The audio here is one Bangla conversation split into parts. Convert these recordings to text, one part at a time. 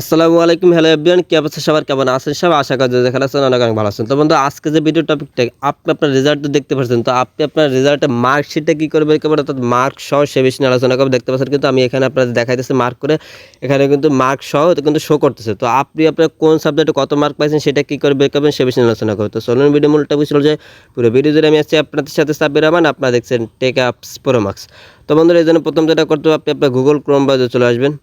আসসালামু আলাইকুম, হ্যালো এভরিওয়ান, কি অবস্থা সবার? কেমন আছেন সব আশা করি যেখানে আছেন অনেক অনেক ভালো আছেন। তো বন্ধু, আজকে যে ভিডিও টপিকটা আপনি আপনার রেজাল্ট দেখতে পাচ্ছেন। তো আপনি আপনার রেজাল্টে মার্কশিটটা কী করবে একেবারে অর্থাৎ মার্ক সহ সে বেশি আলোচনা করবে। দেখতে পাচ্ছেন কিন্তু আমি এখানে আপনাদের দেখাইতেছি মার্ক করে। এখানে কিন্তু মার্ক সহ কিন্তু শো করতেছে। তো আপনি আপনার কোন সাবজেক্টে কত মার্ক পাইছেন সেটা কী করে বের করবেন সে বেশি আলোচনা করবে। তো চলুন ভিডিও মূলটা বুঝছিল যে পুরো ভিডিও জুড়ে আমি আসছি আপনাদের সাথে সাব্বির রহমান। আপনারা দেখছেন টেক আপস প্রো মার্কস তো বন্ধুরা, এই জন্য প্রথম যেটা করতে হবে, আপনি আপনার গুগল ক্রোম ব্রাউজারে চলে আসবেন।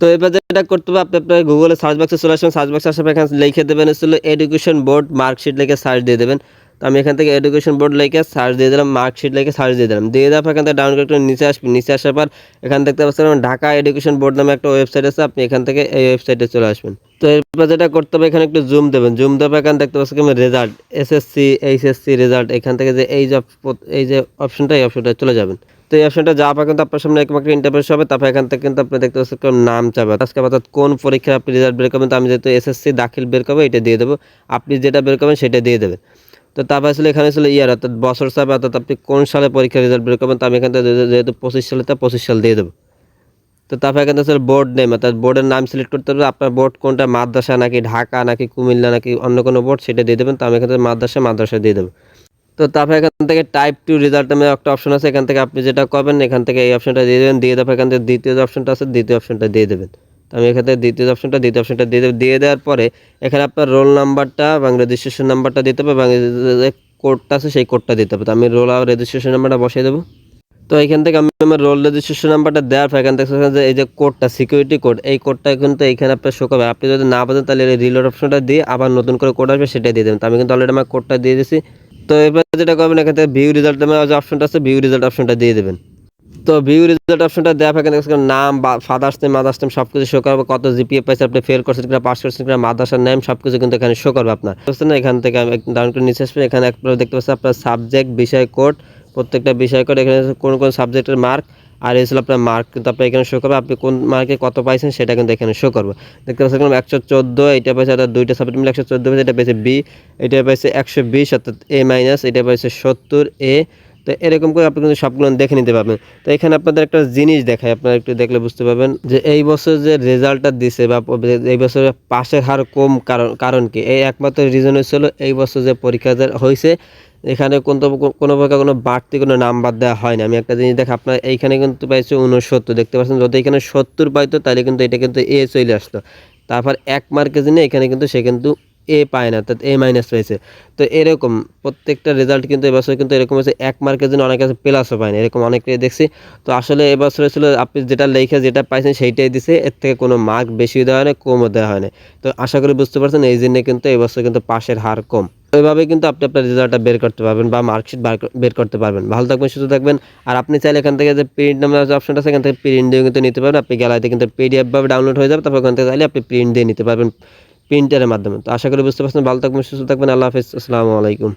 তো এবার যেটা করতে হবে, আপনি আপনার গুগলে সার্চ বক্সে চলে আসবেন। সার্চ বক্সে আসার এখানে লিখে দেবেন হচ্ছিল এডুকেশন বোর্ড মার্কশিট লিখে সার্চ দিয়ে দেবেন। তো আমি এখান থেকে এডুকেশন বোর্ড লিখে সার্চ দিয়ে দিলাম মার্কশিট লিখে সার্চ দিয়ে দিলাম। দিয়ে দেওয়ার পর এখান থেকে ডাউনলোড করে নিচে আসবেন নিচে আসার পর এখান দেখতে পাচ্ছেন ঢাকা এডুকেশন বোর্ড নামে একটা ওয়েবসাইট আছে, আপনি এখান থেকে এই ওয়েবসাইটে চলে আসবেন। তো এরপর যেটা করতে হবে, এখানে একটু জুম দেবেন। জুম দেওয়ার পর এখানে দেখতে পাচ্ছেন রেজাল্ট এসএসসি এইচএসসি রেজাল্ট এখান থেকে যে এই যে এই যে অপশনটা এই অপশনটা চলে যাবেন। তো এই অপশনটা যাওয়ার পর কিন্তু আপনার সামনে এরকম একটা ইন্টারভিউ হবে। তারপর এখান থেকে কিন্তু আপনি দেখতে পাচ্ছেন নাম চাবে। আজকে অর্থাৎ কোন পরীক্ষায় আপনি রেজাল্ট বের করবেন, তো আমি যেহেতু এসএসসি দাখিল বের করব, এটা দিয়ে দেবো। আপনি যেটা বের করবেন সেটা দিয়ে দেবেন। তো তারপর আসলে এখানে ছিল ইয়ার, অর্থাৎ বছর চাবে অর্থাৎ আপনি কোন সালে পরীক্ষার রেজাল্ট বের করবেন, তো আমি এখান থেকে যেহেতু পঁচিশ সালে, তা পঁচিশ সাল দিয়ে দেবো। তো তারপর এখান থেকে বোর্ড নেম অর্থাৎ বোর্ডের নাম সিলেক্ট করতে হবে। আপনার বোর্ড কোনটা? মাদ্রাসা নাকি ঢাকা, নাকি কুমিল্লা, নাকি অন্য কোনো বোর্ড সেটা দিয়ে দেবেন। তো আমি এখান মাদ্রাসা মাদ্রাসা দিয়ে দেবো। তো তারপর এখান থেকে টাইপ টু রেজাল্ট নামে একটা অপশন আছে, এখান থেকে আপনি যেটা করবেন, এখান থেকে এই অপশনটা দিয়ে দেবেন, দিয়ে তারপর এখান থেকে দ্বিতীয় যে অপশনটা আছে, দ্বিতীয় অপশনটা দিয়ে দেবেন। তো আমি এখান থেকে দ্বিতীয় অপশনটা দ্বিতীয় অপশনটা দিয়ে দেবো, দিয়ে দেওয়ার পরে এখানে আপনার রোল নাম্বারটা এবং রেজিস্ট্রেশন নাম্বারটা দিতে হবে এবং কোডটা আছে, সেই কোডটা দিতে হবে। তো আমি রোল আর রেজিস্ট্রেশন নাম্বারটা বসিয়ে দেবো। তো এখান থেকে আমি আমার রোল রেজিস্ট্রেশন নাম্বারটা দেওয়ার পর এখান থেকে যে এই যে কোডটা সিকিউরিটি কোড এই কোডটা কিন্তু এখানে আপনার শো করবে। আপনি যদি না বোঝেন, তাহলে এই রিলোড অপশনটা দিয়ে আবার নতুন করে কোড আসবে সেটা দিয়ে দেবেন। তো আমি কিন্তু অলরেডি আমার কোডটা দিয়ে দিয়েছি। তো এবার যেটা করবেন, এখান থেকে ভিউ রেজাল্ট যে অপশনটা আছে ভিউ রেজাল্ট অপশনটা দিয়ে দেবেন। তো ভিউ রেজাল্ট অপশনটা দেওয়া এখানে নাম, বা ফাদার্স নেম মাদার্স নেম সব কিছু শো করবে। কত জিপিএ পাইছে, আপনি ফেল করছেন কিনা পাস করছেন কিনা মাদার্সার নেম সব কিছু কিন্তু এখানে শো করবে আপনার। বুঝছেন এখান থেকে আমি ডাউন করে নিচে আসবেন। এখানে একবার দেখতে পাচ্ছি আপনার সাবজেক্ট বিষয় কোড প্রত্যেকটা বিষয় কোড এখানে কোন কোন সাবজেক্টের মার্ক আর এই ছিল আপনার মার্ক কিন্তু আপনার এখানে শো করবে। আপনি কোন মার্কে কত পাইছেন সেটা কিন্তু এখানে শো করবে। দেখতে পাচ্ছেন একশো চোদ্দ, এটা পাইছে অর্থাৎ দুইটা সাবজেক্ট মিলে একশো চোদ্দ পাইছে, এটা পাইছে বি এটা পাইছে একশো বিশ, অর্থাৎ এ মাইনাস এটা পাইছে সত্তর এ তো এরকম করে আপনি কিন্তু সবগুলো দেখে নিতে পারবেন। তো এখানে আপনাদের একটা জিনিস দেখায় আপনারা একটু দেখলে বুঝতে পারবেন যে এই বছর যে রেজাল্টটা দিছে বা এই বছর পাশের হার কম কারণ কারণ কি? এই একমাত্র রিজন হয়েছিল এই বছর যে পরীক্ষা হয়েছে এখানে কোনো কোনো প্রকার কোনো বাড়তি কোনো নাম্বার দেওয়া হয় না আমি একটা জিনিস দেখ আপনার এইখানে কিন্তু পাইছে উনসত্তর দেখতে পাচ্ছেন যদি এখানে সত্তর পাইতো তাহলে কিন্তু এটা কিন্তু এ চলে আসতো। তারপর এক মার্কের জন্য এখানে কিন্তু সে কিন্তু এ পায় না, অর্থাৎ এ মাইনাস পেয়েছে তো এরকম প্রত্যেকটা রেজাল্ট কিন্তু এবছর কিন্তু এরকম হচ্ছে এক মার্কের জন্য অনেক আছে প্লাসও পায় না, এরকম অনেকটাই দেখছি। তো আসলে এবছর ছিল, আপনি যেটা লেখে যেটা পাইছেন সেইটাই দিছে, এর থেকে কোনো মার্ক বেশি দেওয়া হয় না কমও দেওয়া হয় না তো আশা করি বুঝতে পারছেন, এই জন্য কিন্তু এবছর কিন্তু পাশের হার কম। ওইভাবে কিন্তু আপনি আপনার রেজাল্টটা বের করতে পারবেন বা মার্কশিট বের করতে পারবেন। ভালো থাকবেন, সুস্থ থাকবেন। আর আপনি চাইলে এখান থেকে যে প্রিন্ট নামে যে অপশনটা সেখান থেকে প্রিন্ট দিয়ে কিন্তু নিতে পারবেন। আপনি গ্যালারিতে কিন্তু পিডিএফভাবে ডাউনলোড হয়ে যাবে, তারপর ওখান থেকে চাইলে আপনি প্রিন্ট দিয়ে নিতে পারবেন প্রিন্টারের মাধ্যমে। তো আশা করি বুঝতে পারছেন। ভালো থাকবেন, সুস্থ থাকবেন। আল্লাহ হাফিজ। আসসালামু আলাইকুম।